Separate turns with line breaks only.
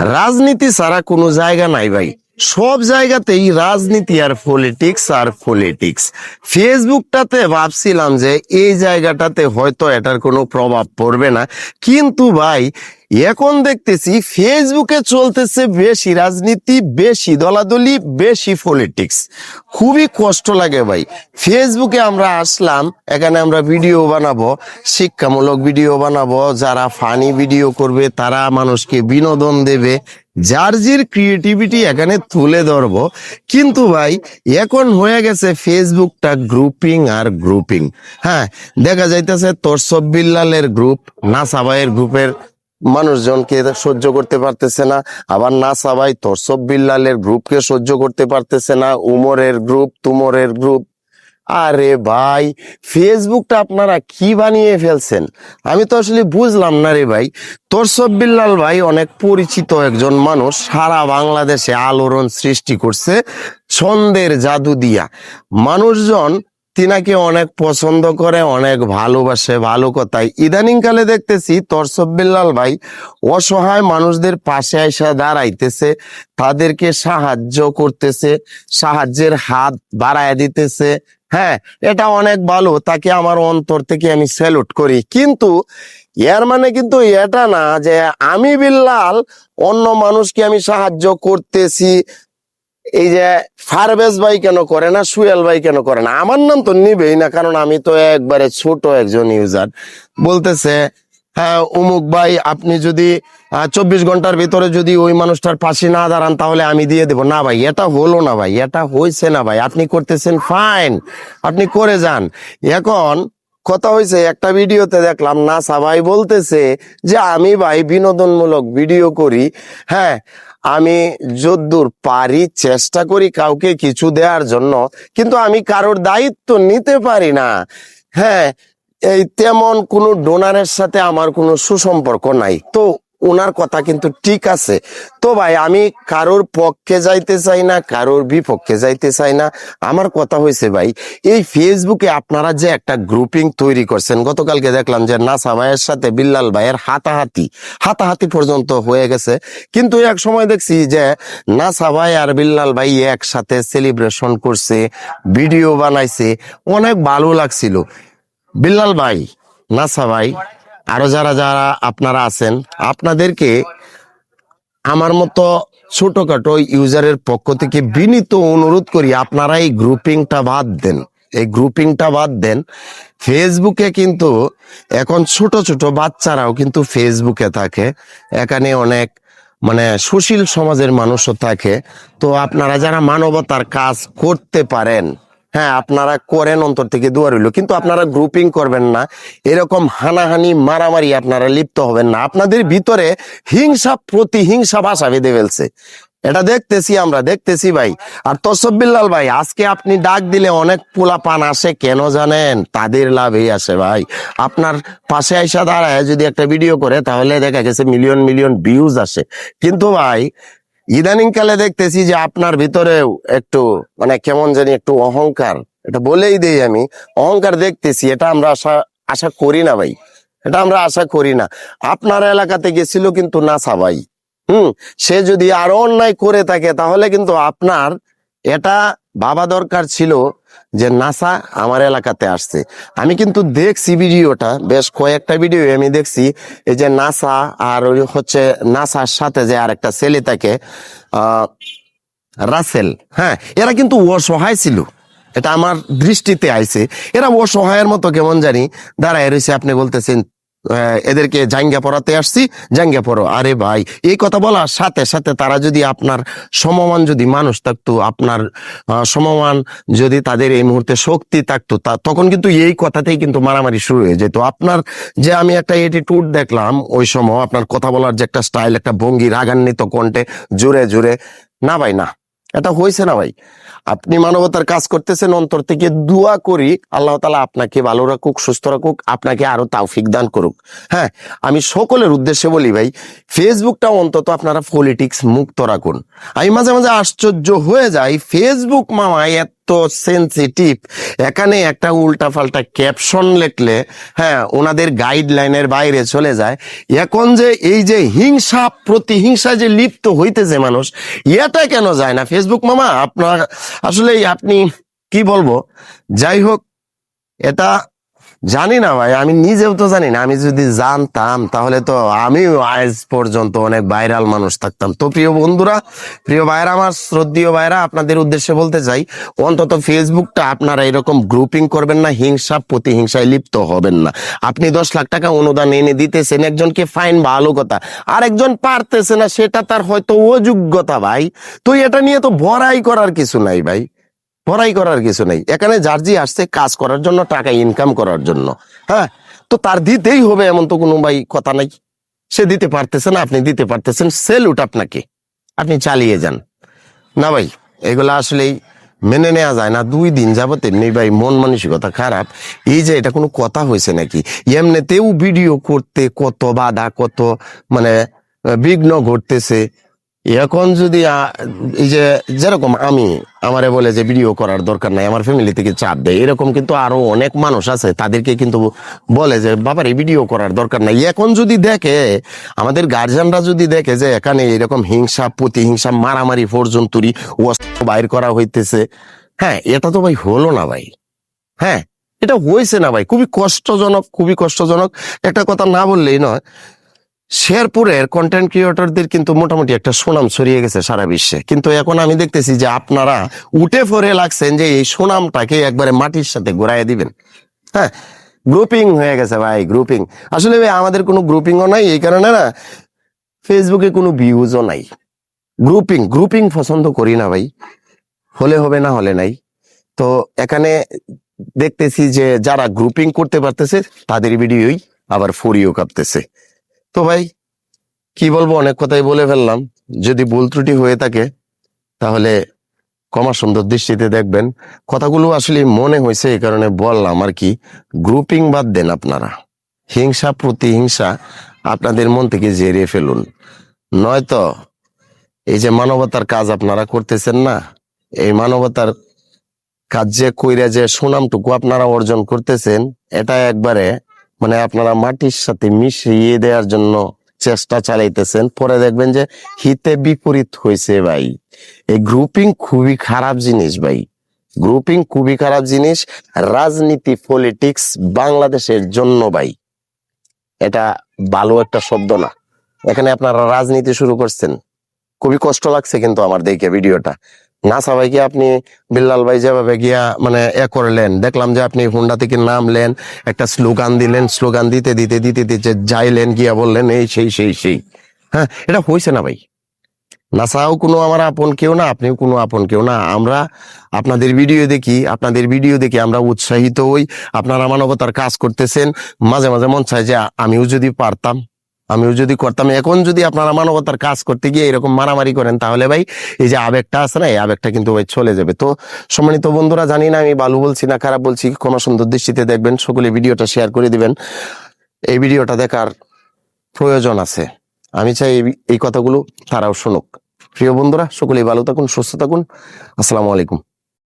রাজনীতি ছাড়া কোনো জায়গা নাই ভাই। সব জায়গাতেই রাজনীতি আর পলিটিক্স আর পলিটিক্স ফেসবুকটাতে ভাবছিলাম যে এই জায়গাটাতে হয়তো এটার কোনো প্রভাব পড়বে না। কিন্তু ভাই এখন দেখতেছি ফেসবুকে চলতেছে বেশি রাজনীতি, বেশি দলাদলি, বেশি পলিটিক্স খুবই কষ্ট লাগে ভাই। ফেসবুকে আমরা আসলাম, এখানে আমরা ভিডিও বানাবো, শিক্ষামূলক ভিডিও বানাবো, যারা ফানি ভিডিও করবে, তারা মানুষকে বিনোদন দেবে যার জির ক্রিয়েটিভিটি এখানে তুলে ধরবো। কিন্তু ভাই, এখন হয়ে গেছে ফেসবুকটা গ্রুপিং আর গ্রুপিং হ্যাঁ দেখা যাইতেছে তোরসব বিল্লালের গ্রুপ নাসা ভাইয়ের গ্রুপের মানুষজনকে সহ্য করতে পারতেছে না। আবার না ভাই তোরসব বিল্লালের গ্রুপকে সহ্য করতে পারতেছে না। উমরের গ্রুপ, তুমরের গ্রুপ। আরে ভাই, ফেসবুকটা আপনারা কি বানিয়ে ফেলছেন? আমি তো আসলে বুঝলাম না রে ভাই। তোরসব বিল্লাল ভাই অনেক পরিচিত একজন মানুষ, সারা বাংলাদেশে আলোড়ন সৃষ্টি করছে ছন্দের জাদু দিয়া। মানুষজন তিনাকে অনেক পছন্দ করে, অনেক ভালোবাসে, ভালো কথাই ইদানিং কালে দেখতেছি তরসব বিল্লাল ভাই অসহায় মানুষদের পাশে এসে দাঁড়াইতেছে, তাদেরকে সাহায্য করতেছে, সাহায্যের হাত বাড়ায় দিতেছে। হ্যাঁ এটা অনেক ভালো, তাকে আমার অন্তর থেকে আমি স্যালুট করি। কিন্তু এর মানে কিন্তু এটা না যে আমি বিল্লাল, অন্য মানুষকে আমি সাহায্য করতেছি এই যে ফারবেজ ভাই কেন করে না সুয়েল ভাই কেন করে না? আমার নাম তো নিবেই না, কারণ আমি তো একবারে ছোট একজন ইউজার বলতেছে হ্যাঁ অমুক ভাই, আপনি যদি চব্বিশ ঘণ্টার ভিতরে যদি ওই মানুষটার পাশে না দাঁড়ান, তাহলে আমি দিয়ে দেবো। না ভাই, এটা হলো না ভাই, এটা হয়েছে না ভাই। আপনি করতেছেন ফাইন আপনি করে যান। এখন কথা হয়েছে একটা ভিডিওতে দেখলাম না সবাই বলতেছে যে, আমি ভাই বিনোদনমূলক ভিডিও করি। হ্যাঁ আমি যদ্দূর পারি, চেষ্টা করি কাউকে কিছু দেওয়ার জন্য, কিন্তু আমি কারোর দায়িত্ব নিতে পারি না। হ্যাঁ এই তেমন কোনো ডোনারের সাথে আমার কোনো সুসম্পর্ক নাই। তো ওনার কথা কিন্তু ঠিক আছে। তো ভাই, আমি কারোর পক্ষে যাইতে চাই না, কারোর বিপক্ষে যাইতে চাই না। আমার কথা হয়েছে ভাই, এই ফেসবুকে আপনারা যে একটা গ্রুপিং তৈরি করছেন, গতকালকে দেখলাম যে নাসা ভাইয়ের সাথে বিল্লাল ভাইয়ের হাতাহাতি হাতাহাতি পর্যন্ত হয়ে গেছে। কিন্তু এক সময় দেখছি যে নাসা ভাই আর বিল্লাল ভাই একসাথে সেলিব্রেশন করছে ভিডিও বানাইছে, অনেক ভালো লাগছিল। বিল্লাল ভাই, নাসা ভাই আরও যারা যারা আপনারা আছেন, আপনাদেরকে আমার মতো ছোটখাটো ইউজারের পক্ষ থেকে বিনীত অনুরোধ করি, আপনারা এই গ্রুপিংটা বাদ দেন। এই গ্রুপিংটা বাদ দেন। ফেসবুকে কিন্তু এখন ছোট ছোট বাচ্চারাও কিন্তু ফেসবুকে থাকে। এখানে অনেক মানে সুশীল সমাজের মানুষও থাকে। তো আপনারা যারা মানবতার কাজ করতে পারেন হ্যাঁ আপনারা করেন অন্তর থেকে দুয়ার হইল কিন্তু আপনারা গ্রুপিং করবেন না। এরকম হানাহানি, মারামারি আপনারা লিপ্ত হবেন না। আপনাদের ভিতরে হিংসা প্রতিহিংসা ভাষা বেঁধে ফেলছে। এটা দেখতেছি আমরা, দেখতেছি ভাই। আর তসব বিল্লাল ভাই, আজকে আপনি ডাক দিলে অনেক পোলা পান আসে, কেন জানেন? তাদের লাভই আসে ভাই। আপনার পাশে আইসা দাঁড়ায় যদি একটা ভিডিও করে, তাহলে দেখা গেছে মিলিয়ন মিলিয়ন ভিউজ আসে। কিন্তু ভাই ইদানিং কালে দেখতেছি যে আপনার ভিতরেও একটু মানে কেমন জানি একটু অহংকার, এটা বলেই দেই আমি, অহংকার দেখতেছি, এটা আমরা আশা আশা করি না ভাই, এটা আমরা আশা করি না। আপনার এলাকাতে গেছিল কিন্তু নাসা ভাই, হুম, সে যদি আরও অন্যায় করে থাকে তাহলে কিন্তু আপনার এটা ভাবা দরকার ছিল যে নাসা আমার এলাকাতে আসছে। আমি কিন্তু দেখছি ভিডিওটা, বেশ কয়েকটা ভিডিও আমি দেখছি। এই যে নাসা আর হচ্ছে নাসার সাথে যে আর একটা ছেলে থাকে রাসেল হ্যাঁ এরা কিন্তু অসহায় ছিল। এটা আমার দৃষ্টিতে আইছে। এরা অসহায়ের মতো কেমন জানি দাঁড়ায় রয়েছে, আপনি বলতেছেন এদেরকে জাঙ্গা পড়াতে আসছি, জাঙ্গা পড়ো আরে ভাই, এই কথা বলার সাথে সাথে তারা যদি আপনার সমমান যদি মানুষ থাকতো, আপনার সমমান যদি তাদের এই মুহূর্তে শক্তি থাকতো, তা তখন কিন্তু এই কথাতেই কিন্তু মারামারি শুরু হয়ে যেত। আপনার যে আমি একটা এটিটিউড দেখলাম, ওই সময় আপনার কথা বলার যে একটা স্টাইল একটা ভঙ্গি, রাগান্বিত কণ্ঠে জোরে জোরে, না ভাই, না। এটা হয়েছে না ভাই। আপনি মানবতার কাজ করতেছেন, অন্তর থেকে দোয়া করি, আল্লাহ তালা আপনাকে ভালো রাখুক, সুস্থ রাখুক, আপনাকে আরও তাওফিক দান করুক। হ্যাঁ আমি সকলের উদ্দেশ্যে বলি ভাই ফেসবুকটা অন্তত আপনারা পলিটিক্স মুক্ত রাখুন। আমি মাঝে মাঝে আশ্চর্য হয়ে যাই ফেসবুক মামায় এত সেন্সিটিভ এখানে একটা উল্টাপাল্টা ক্যাপশন লেখলে হ্যাঁ ওনাদের গাইডলাইনের বাইরে চলে যায়। এখন যে এই যে হিংসা, প্রতিহিংসা যে লিপ্ত হইতেছে মানুষ এটা কেন যায় না? ফেসবুক মামা, আপনার আসলে আপনি, কি বলব? যাই হোক, এটা জানি না ভাই, আমি নিজেও তো জানি না। আমি যদি জানতাম, তাহলে তো আমিও আজ পর্যন্ত অনেক ভাইরাল মানুষ থাকতাম। তো প্রিয় বন্ধুরা, প্রিয় ভাইরা আমার, শ্রদ্ধীয় ভাইরা আপনাদের উদ্দেশ্যে বলতে চাই, অন্তত ফেসবুকটা আপনারা এরকম গ্রুপিং করবেন না, হিংসা প্রতিহিংসায় লিপ্ত হবেন না। আপনি দশ লাখ টাকা অনুদান এনে দিতেছেন, একজনকে ফাইন ভালো কথা। আর একজন পারতেছে না, সেটা তার হয়তো অযোগ্যতা ভাই। তো এটা নিয়ে তো ভরাই করার কিছু নাই ভাই। পড়াই করার কিছু নেই। এখানে জার্জি আসছে কাজ করার জন্য, টাকা ইনকাম করার জন্য। হ্যাঁ? তো তার দিতেই হবে এমন তো কোনো ভাই কথা নাই। সে দিতে পারতেছে না, আপনি দিতে পারতেছেন সেলুট আপনাকে। আপনি চালিয়ে যান। না ভাই, এগুলা আসলেই মেনে নেওয়া যায় না। দুই দিন যাবত এমনি ভাই মন মানসিকতা খারাপ। এই যে এটা কোনো কথা হয়েছে নাকি? এমনিতেও ভিডিও করতে কত বাধা, কত মানে বিঘ্ন ঘটতেছে। এখন যদি এই যে যেরকম আমি আমারে বলে যে ভিডিও করার দরকার নাই, আমার ফ্যামিলি থেকে চাপ দেয়, এরকম কিন্তু আরও অনেক মানুষ আছে, তাদেরকে কিন্তু বলে যে, বাবার এই ভিডিও করার দরকার নাই। এখন যদি দেখে, আমাদের গার্জিয়ানরা যদি দেখে যে, এখানে এরকম হিংসা, প্রতিহিংসা, মারামারি পর্যন্তই অস্ত্র বাইর করা হইতেছে হ্যাঁ এটা তো ভাই হলো না ভাই। হ্যাঁ এটা হয়েছে না ভাই, খুবই কষ্টজনক খুবই কষ্টজনক। একটা কথা না বললেই নয় শেরপুরের কন্টেন্ট ক্রিয়েটরদের কিন্তু মোটামুটি একটা সুনাম ছড়িয়ে গেছে সারা বিশ্বে। কিন্তু এখন আমি দেখতেছি যে আপনারা উঠে পড়ে লাগছেন যে এই সুনামটাকে একবারে মাটির সাথে ঘুরাইয়া দিবেন। হ্যাঁ গ্রুপিং হয়ে গেছে ভাই গ্রুপিং আসলে ভাই, আমাদের কোনো গ্রুপিংও নাই, এই কারণে না ফেসবুকে কোনো ভিউজও নাই। গ্রুপিং গ্রুপিং পছন্দ করি না ভাই। হলে হবে না, হলে নাই। তো এখানে দেখতেছি যে যারা গ্রুপিং করতে পারতেছে, তাদের ভিডিওই আবার ফুরিও কাঁপতেছে। তো ভাই, কি বলব? অনেক কথাই বলে ফেললাম। যদি ভুল ত্রুটি হয়ে থাকে, তাহলে ক্ষমা সুন্দর দৃষ্টিতে দেখবেন। কথাগুলো আসলে মনে হয়েছে, এই কারণে বললাম আর কি গ্রুপিং বাদ দেন আপনারা। হিংসা প্রতিহিংসা আপনাদের মন থেকে জেরিয়ে ফেলুন। নয়তো এই যে মানবতার কাজ আপনারা করতেছেন না, এই মানবতার কাজ যে কইরা যে সুনামটুকু আপনারা অর্জন করতেছেন, এটা একবারে মানে আপনারা মাটির সাথে মিশিয়ে দেওয়ার জন্য চেষ্টা চালাইতেছেন। পরে দেখবেন যে হিতে বিপরীত হয়েছে ভাই। এই গ্রুপিং খুবই খারাপ জিনিস ভাই। গ্রুপিং খুবই খারাপ জিনিস। রাজনীতি পলিটিক্স বাংলাদেশের জন্য ভাই। এটা ভালো একটা শব্দ না। এখানে আপনারা রাজনীতি শুরু করছেন। খুবই কষ্ট লাগছে কিন্তু আমার দেখে ভিডিওটা। না সবাইকে আপনি বিল্লাল ভাই যেভাবে গিয়া মানে এ করলেন, দেখলাম যে আপনি হুন্ডা থেকে নামলেন, একটা স্লোগান দিলেন, স্লোগান দিতে দিতে দিতে দিতে যাইলেন, গিয়া বললেন, এই সেই সেই সেই। হ্যাঁ এটা হয়েছে না ভাই। নাসাও কোনো আমার আপন কেউ না, আপনিও কোনো আপন কেউ না। আমরা আপনাদের ভিডিও দেখি, আপনাদের ভিডিও দেখি আমরা উৎসাহিত হই, আপনারা মানবতার কাজ করতেছেন। মাঝে মাঝে মন চায় যে আমিও যদি পারতাম। আমিও যদি করতাম, এখন যদি আপনারা মানবতার কাজ করতে গিয়ে এরকম মারামারি করেন, তাহলে ভাই এই যে আবেগটা আছে না, এই আবেগটা কিন্তু ভাই চলে যাবে। তো সম্মানিত বন্ধুরা, জানি না আমি ভালো বলছি না খারাপ বলছি, কোনো সুন্দর দৃষ্টিতে দেখবেন, সকলে ভিডিওটা শেয়ার করে দিবেন। এই ভিডিওটা দেখার প্রয়োজন আছে। আমি চাই এই- এই কথাগুলো তারাও শুনুক। প্রিয় বন্ধুরা, সকলেই ভালো থাকুন, সুস্থ থাকুন। আসসালামু আলাইকুম।